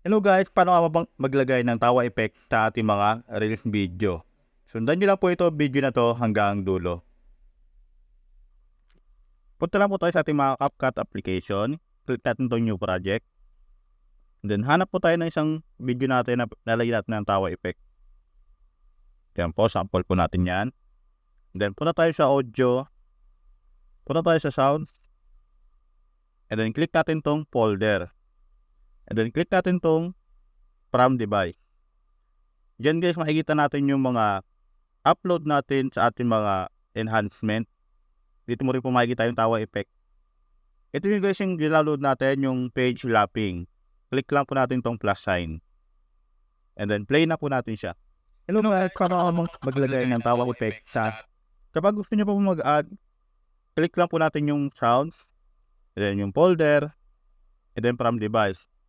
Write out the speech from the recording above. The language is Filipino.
Hello guys, paano nga maglagay ng tawa effect sa ating mga reels video? Sundan nyo lang po ito video na to hanggang dulo. Punta lang po tayo sa ating mga CapCut application. Click natin itong new project. Then hanap po tayo ng isang video natin na lalagyan natin ng tawa effect. Yan po, sample po natin yan. Then punta tayo sa audio. Punta tayo sa sound. And then click natin tong folder. And then click natin tong from device. Diyan guys makikita natin yung mga upload natin sa ating mga enhancement. Dito mo rin po makikita yung tawa effect. Ito yung guys yung download natin yung page lapping. Click lang po natin tong plus sign. And then play na po natin siya. Hello mga paano ako maglagay ng tawa effect sa kapag gusto niyo po mag-add click lang po natin yung sounds and then yung folder and then from device